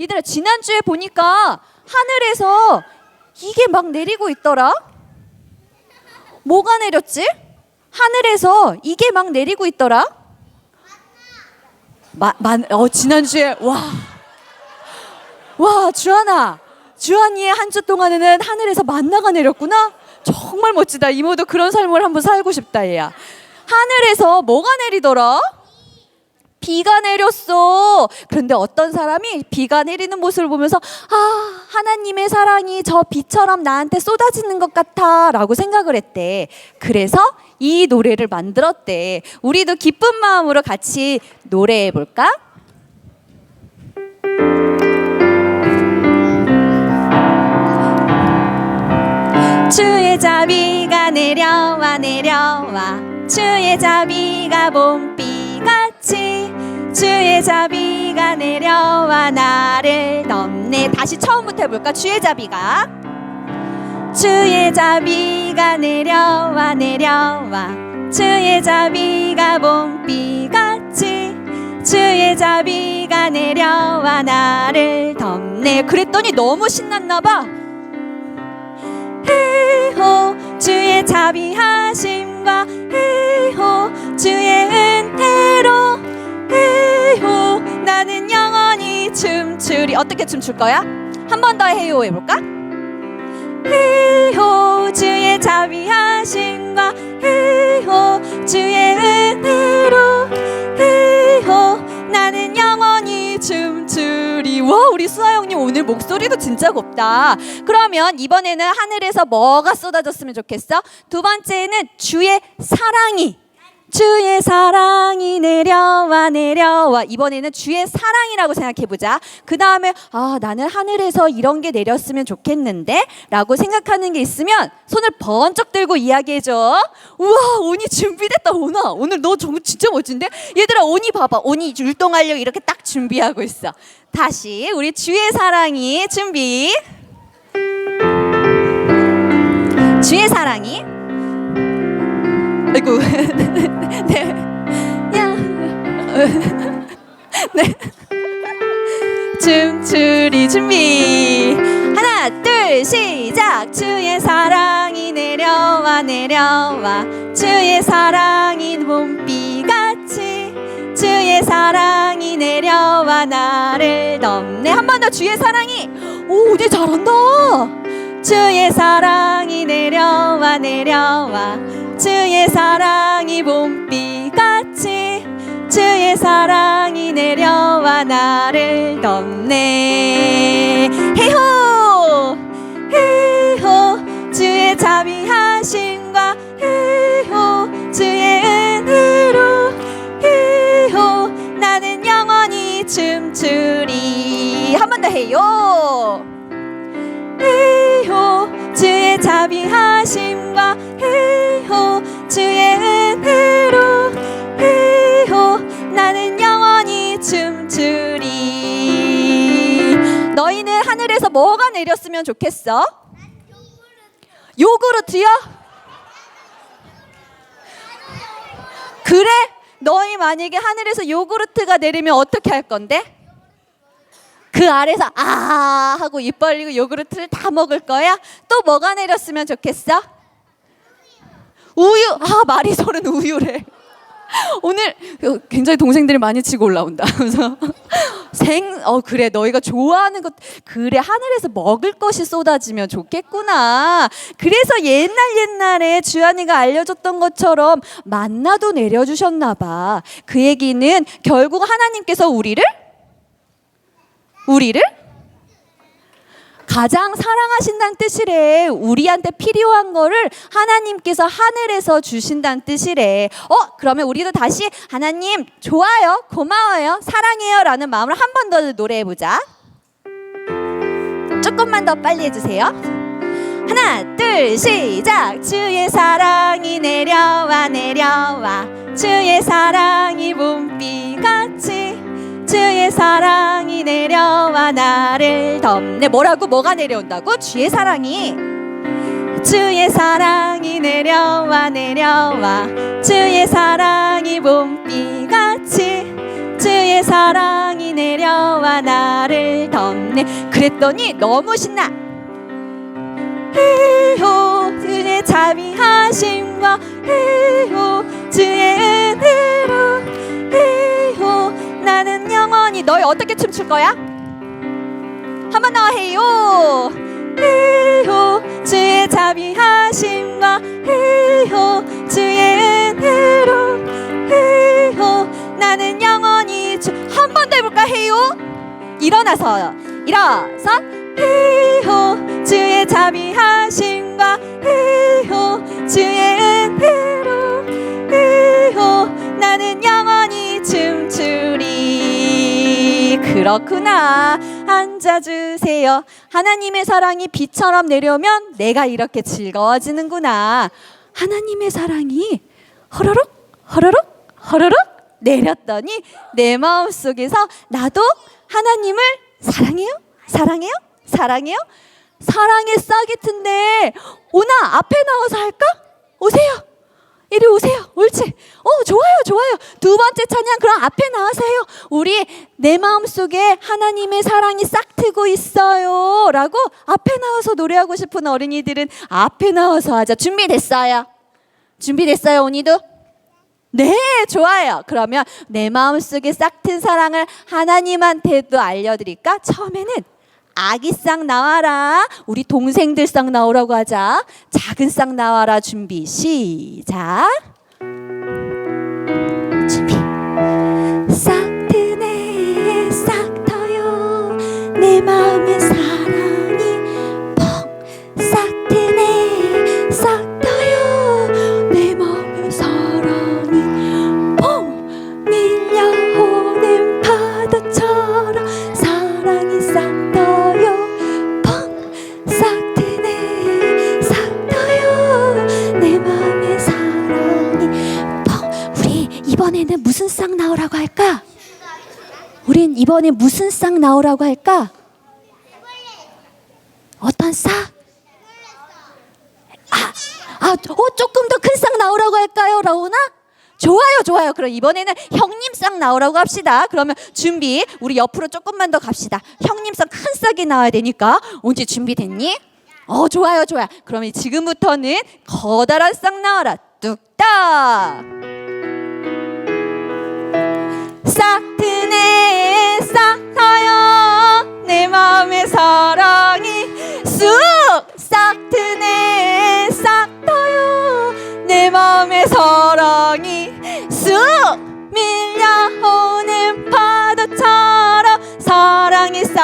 얘들아 지난주에 보니까 하늘에서 이게 막 내리고 있더라. 뭐가 내렸지? 하늘에서 이게 막 내리고 있더라. 마, 만, 어 지난주에 와. 와, 주한아. 주한이의 한 주 동안에는 하늘에서 만나가 내렸구나. 정말 멋지다. 이모도 그런 삶을 한번 살고 싶다, 얘야. 하늘에서 뭐가 내리더라? 비가 내렸어. 그런데 어떤 사람이 비가 내리는 모습을 보면서 아, 하나님의 사랑이 저 비처럼 나한테 쏟아지는 것 같아 라고 생각을 했대. 그래서 이 노래를 만들었대. 우리도 기쁜 마음으로 같이 노래해 볼까? 주의 자비가 내려와 내려와 주의 자비가 봄비 같이 주의 자비가 내려와 나를 덮네. 다시 처음부터 해볼까? 주의 자비가. 주의 자비가 내려와 내려와. 주의 자비가 봄비같이 주의 자비가 내려와 나를 덮네. 그랬더니 너무 신났나 봐. 헤호 주의 자비하심과 헤호 주의 은혜로 나는 영원히 춤추리 어떻게 춤출 거야? 한 번더 헤호 해볼까? 헤호 주의 자비하심과 헤호 주의 은혜로 헤호 나는 영원히 춤추리 와 우리 수아 형님 오늘 목소리도 진짜 곱다 그러면 이번에는 하늘에서 뭐가 쏟아졌으면 좋겠어? 두 번째는 주의 사랑이 주의 사랑이 내려와 내려와 이번에는 주의 사랑이라고 생각해 보자. 그 다음에 아 나는 하늘에서 이런 게 내렸으면 좋겠는데 라고 생각하는 게 있으면 손을 번쩍 들고 이야기해 줘. 우와 온이 준비됐다 온아 오늘 너 정말 진짜 멋진데 얘들아 온이 봐봐 온이 율동하려고 이렇게 딱 준비하고 있어. 다시 우리 주의 사랑이 준비. 주의 사랑이 아이고 네. 야. 네. 춤추리 준비. 하나, 둘, 시작. 주의 사랑이 내려와 내려와. 주의 사랑이 봄비같이. 주의 사랑이 내려와 나를 덮네. 한 번 더 주의 사랑이. 오, 이제 잘한다. 주의 사랑이 내려와 내려와. 주의 사랑이 봄비같이. 주의 사랑이 내려와 나를 덮네. 헤호! 헤호! 주의 자비하심과 헤호! 주의 은혜로 헤호! 나는 영원히 춤추리. 한 번 더 해요 자비하심과 헤호 주의 은혜로 헤호 나는 영원히 춤추리 너희는 하늘에서 뭐가 내렸으면 좋겠어? 요구르트요? 그래? 너희 만약에 하늘에서 요구르트가 내리면 어떻게 할 건데? 그 아래서 아 하고 입 벌리고 요구르트를 다 먹을 거야? 또 뭐가 내렸으면 좋겠어? 우유. 아 마리솔은 우유래. 오늘 굉장히 동생들이 많이 치고 올라온다. 그래서 생, 어 그래 너희가 좋아하는 것 그래 하늘에서 먹을 것이 쏟아지면 좋겠구나. 그래서 옛날 옛날에 주한이가 알려줬던 것처럼 만나도 내려주셨나 봐. 그 얘기는 결국 하나님께서 우리를 우리를 가장 사랑하신다는 뜻이래. 우리한테 필요한 거를 하나님께서 하늘에서 주신다는 뜻이래. 어, 그러면 우리도 다시 하나님 좋아요, 고마워요, 사랑해요 라는 마음으로 한 번 더 노래해 보자. 조금만 더 빨리 해주세요. 하나, 둘, 시작. 주의 사랑이 내려와 내려와. 주의 사랑이 봄비 같이. 사랑이 내려와 나를 덮네. 뭐라고? 뭐가 내려온다고? 주의 사랑이. 주의 사랑이 내려와 내려와. 주의 사랑이 봄비같이. 주의 사랑이 내려와 나를 덮네. 그랬더니 너무 신나. 헤호 주의 자비하심과 헤호 주의 은혜로 헤호 나는 영원히 너희 어떻게 춤출 거야? 한번더 헤요. 헤호 주의 자비하심과 헤호 주의 은혜로 헤호 나는 영원히 한번 더 해볼까? 헤요. 일어나서 일어서. 헤호 주의 자비하심과 헤호 주의 은혜로 헤호 나는 영원히 춤추리 그렇구나. 앉아주세요. 하나님의 사랑이 비처럼 내려오면 내가 이렇게 즐거워지는구나. 하나님의 사랑이 허러룩 허러룩 허러룩 내렸더니 내 마음 속에서 나도 하나님을 사랑해요? 사랑해요? 사랑해요? 사랑의 싹이 튼데 오나 앞에 나와서 할까? 오세요 이리 오세요. 옳지. 어, 좋아요, 좋아요. 두 번째 찬양 그럼 앞에 나와서 해요. 우리 내 마음 속에 하나님의 사랑이 싹 트고 있어요. 라고 앞에 나와서 노래하고 싶은 어린이들은 앞에 나와서 하자. 준비됐어요? 준비됐어요, 오니도? 네, 좋아요. 그러면 내 마음 속에 싹 튼 사랑을 하나님한테도 알려드릴까? 처음에는 아기 쌍 나와라. 우리 동생들 쌍 나오라고 하자. 작은 쌍 나와라. 준비 시작. 이번에 무슨 쌍 나오라고 할까? 어떤 쌍? 아, 아, 어, 조금 더큰쌍 나오라고 할까요, 라오나? 좋아요, 좋아요. 그럼 이번에는 형님 쌍 나오라고 합시다. 그러면 준비. 우리 옆으로 조금만 더 갑시다. 형님 쌍큰 쌍이 나와야 되니까. 언제 준비됐니? 어, 좋아요, 좋아요. 그러면 지금부터는 커다란 쌍 나와라. 뚝딱.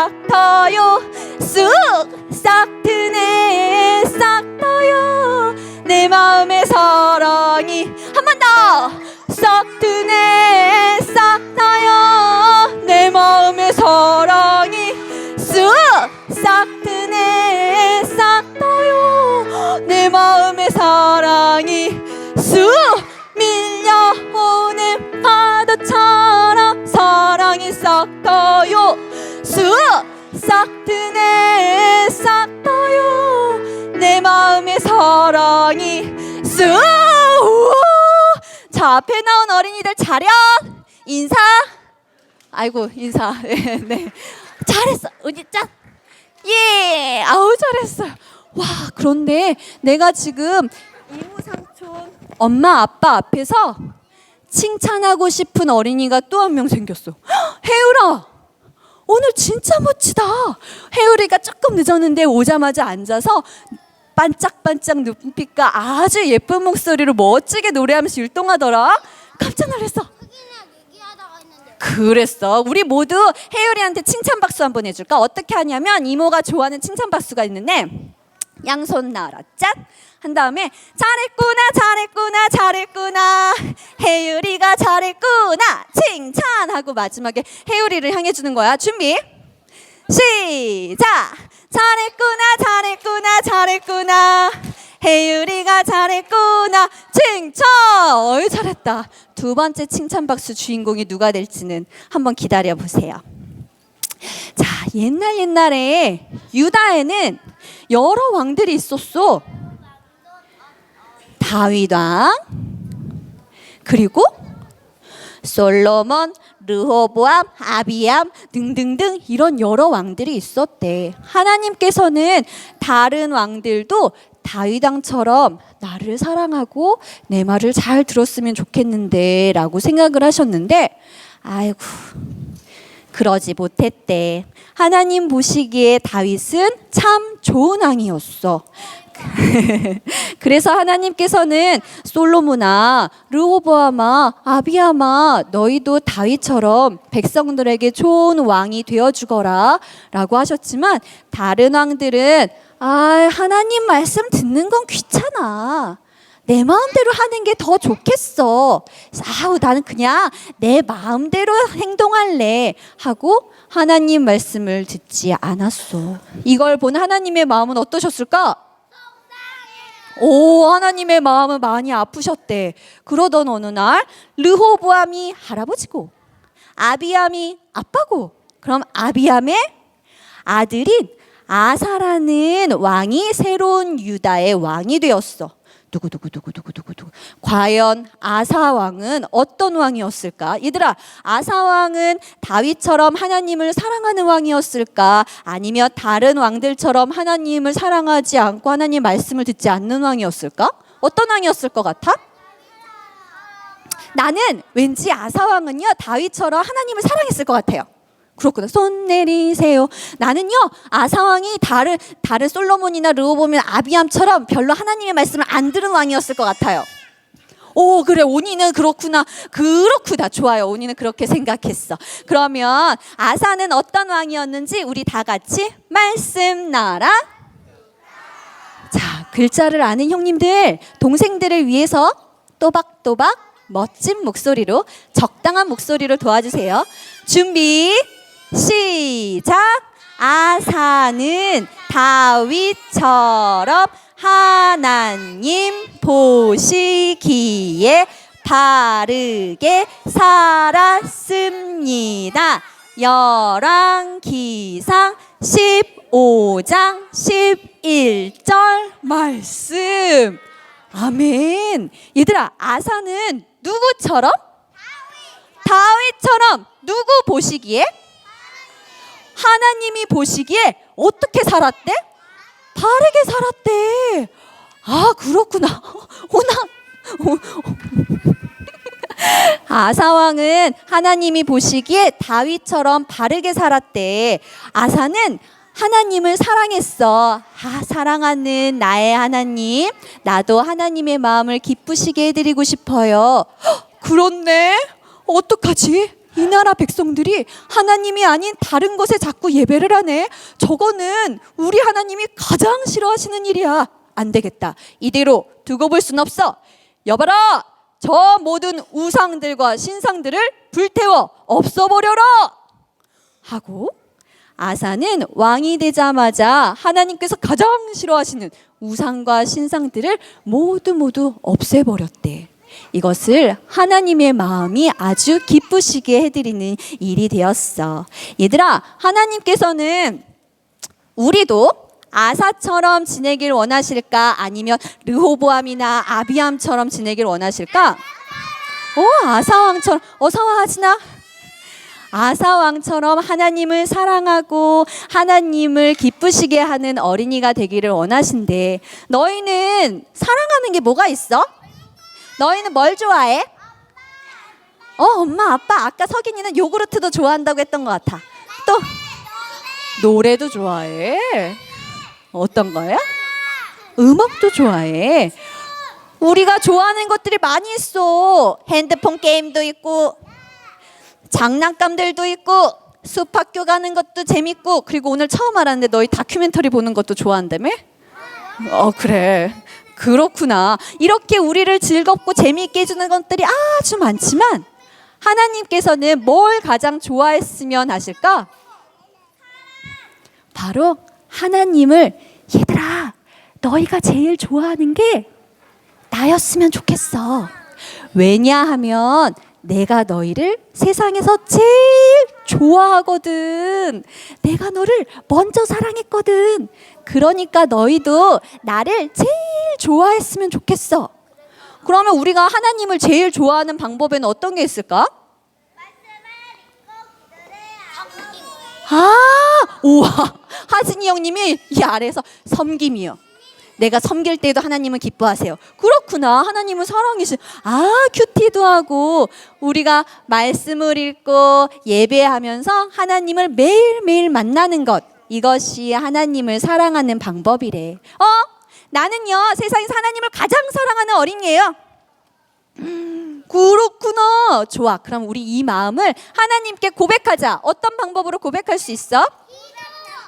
싹 터요. 쑥싹 트네. 싹 터요. 내 마음의 사랑이 한 번 더! 싹 트네. 싹 터요. 내 마음의 사랑이 쑥싹 트네. 싹 터요. 내 마음의 사랑이 쑥! 밀려오는 파도처럼 싹 트네 싹 터요. 내 마음의 사랑이 쑥 우와! 자 앞에 나온 어린이들 차렷. 인사. 아이고 인사. 네, 네. 잘했어 은지 짠예 아우 잘했어. 와 그런데 내가 지금 이무상촌 엄마 아빠 앞에서 칭찬하고 싶은 어린이가 또 한 명 생겼어. 헉, 혜율아 오늘 진짜 멋지다 혜율이가 조금 늦었는데 오자마자 앉아서 반짝반짝 눈빛과 아주 예쁜 목소리로 멋지게 노래하면서 율동하더라 깜짝 놀랐어 그랬어. 우리 모두 혜율이한테 칭찬 박수 한번 해줄까? 어떻게 하냐면 이모가 좋아하는 칭찬 박수가 있는데 양손 나라 짠. 한 다음에 잘했구나 잘했구나 잘했구나 혜율이 가 잘했구나 칭찬하고 마지막에 혜율이를 향해 주는 거야. 준비. 시작. 잘했구나 잘했구나 잘했구나 혜율이가 잘했구나 칭찬 어이 잘했다 두 번째 칭찬 박수 주인공이 누가 될지는 한번 기다려 보세요 자 옛날 옛날에 유다에는 여러 왕들이 있었어 다윗 왕 그리고 솔로몬 르호보암, 아비암 등등등 이런 여러 왕들이 있었대. 하나님께서는 다른 왕들도 다윗 왕처럼 나를 사랑하고 내 말을 잘 들었으면 좋겠는데 라고 생각을 하셨는데 아이고 그러지 못했대. 하나님 보시기에 다윗은 참 좋은 왕이었어. 그래서 하나님께서는 솔로몬아, 르호보아마, 아비아마 너희도 다윗처럼 백성들에게 좋은 왕이 되어 주거라 라고 하셨지만 다른 왕들은 아, 하나님 말씀 듣는 건 귀찮아. 내 마음대로 하는 게 더 좋겠어. 아우, 나는 그냥 내 마음대로 행동할래. 하고 하나님 말씀을 듣지 않았어. 이걸 본 하나님의 마음은 어떠셨을까? 오, 하나님의 마음은 많이 아프셨대. 그러던 어느 날, 르호보암이 할아버지고, 아비암이 아빠고, 그럼 아비암의 아들인 아사라는 왕이 새로운 유다의 왕이 되었어. 누구. 과연 아사 왕은 어떤 왕이었을까? 얘들아, 아사 왕은 다윗처럼 하나님을 사랑하는 왕이었을까? 아니면 다른 왕들처럼 하나님을 사랑하지 않고 하나님 말씀을 듣지 않는 왕이었을까? 어떤 왕이었을 것 같아? 나는 왠지 아사 왕은요 다윗처럼 하나님을 사랑했을 것 같아요. 그렇구나. 손 내리세요. 나는요 아사 왕이 다른 다른 솔로몬이나 르호보면 아비암처럼 별로 하나님의 말씀을 안 들은 왕이었을 것 같아요. 오 그래. 오니는 그렇구나. 그렇구나. 좋아요. 오니는 그렇게 생각했어. 그러면 아사는 어떤 왕이었는지 우리 다 같이 말씀 나라. 자 글자를 아는 형님들 동생들을 위해서 또박또박 멋진 목소리로 적당한 목소리로 도와주세요. 준비 시작 아사는 다윗처럼 하나님 보시기에 바르게 살았습니다. 열왕기상 15장 11절 말씀. 아멘. 얘들아, 아사는 누구처럼? 다윗처럼 누구 보시기에? 하나님이 보시기에 어떻게 살았대? 바르게 살았대. 아, 그렇구나. 오나. 아사왕은 하나님이 보시기에 다윗처럼 바르게 살았대. 아사는 하나님을 사랑했어. 아, 사랑하는 나의 하나님. 나도 하나님의 마음을 기쁘시게 해드리고 싶어요. 헉, 그렇네. 어떡하지? 이 나라 백성들이 하나님이 아닌 다른 것에 자꾸 예배를 하네. 저거는 우리 하나님이 가장 싫어하시는 일이야. 안 되겠다. 이대로 두고 볼 순 없어. 여봐라. 저 모든 우상들과 신상들을 불태워 없어버려라. 하고 아사는 왕이 되자마자 하나님께서 가장 싫어하시는 우상과 신상들을 모두 모두 없애버렸대. 이것을 하나님의 마음이 아주 기쁘시게 해드리는 일이 되었어. 얘들아, 하나님께서는 우리도 아사처럼 지내길 원하실까? 아니면 르호보암이나 아비암처럼 지내길 원하실까? 어, 아사왕처럼 어서와 하시나? 아사왕처럼 하나님을 사랑하고 하나님을 기쁘시게 하는 어린이가 되기를 원하신데 너희는 사랑하는 게 뭐가 있어? 너희는 뭘 좋아해? 어, 엄마, 아빠, 아까 석인이는 요구르트도 좋아한다고 했던 것 같아. 또 노래도 좋아해. 어떤 거야? 음악도 좋아해. 우리가 좋아하는 것들이 많이 있어. 핸드폰 게임도 있고, 장난감들도 있고, 숲학교 가는 것도 재밌고, 그리고 오늘 처음 알았는데 너희 다큐멘터리 보는 것도 좋아한다며? 어, 그래. 그렇구나. 이렇게 우리를 즐겁고 재미있게 해주는 것들이 아주 많지만, 하나님께서는 뭘 가장 좋아했으면 하실까? 바로 하나님을 얘들아 너희가 제일 좋아하는 게 나였으면 좋겠어. 왜냐하면 내가 너희를 세상에서 제일 좋아하거든. 내가 너를 먼저 사랑했거든. 그러니까 너희도 나를 제일 좋아했으면 좋겠어. 그러면 우리가 하나님을 제일 좋아하는 방법에는 어떤 게 있을까? 아, 우와. 하진이 형님이 이 아래에서 섬김이요. 내가 섬길 때도 하나님은 기뻐하세요. 그렇구나. 하나님은 사랑이시. 아, 큐티도 하고 우리가 말씀을 읽고 예배하면서 하나님을 매일매일 만나는 것. 이것이 하나님을 사랑하는 방법이래. 어? 나는요, 세상에서 하나님을 가장 사랑하는 어린이에요. 음, 그렇구나. 좋아. 그럼 우리 이 마음을 하나님께 고백하자. 어떤 방법으로 고백할 수 있어?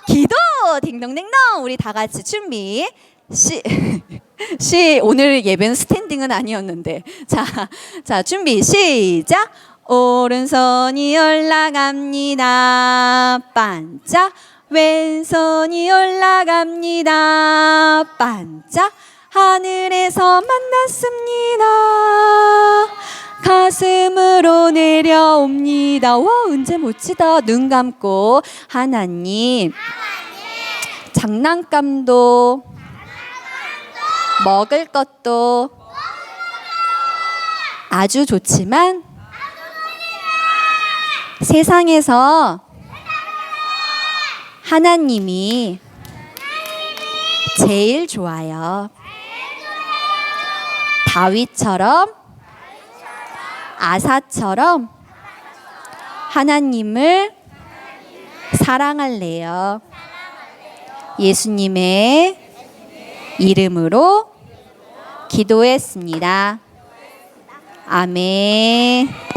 기도. 딩동댕동. 우리 다 같이 준비. 시, 시 오늘 예배는 스탠딩은 아니었는데 자, 자 준비 시작 오른손이 올라갑니다 반짝 왼손이 올라갑니다. 반짝 하늘에서 만났습니다. 가슴으로 내려옵니다. 와 은재 멋지다. 눈 감고. 하나님. 장난감도. 먹을 것도. 아주 좋지만 세상에서 하나님이 제일 좋아요. 다윗처럼 아사처럼 하나님을 사랑할래요. 예수님의 이름으로 기도했습니다. 아멘.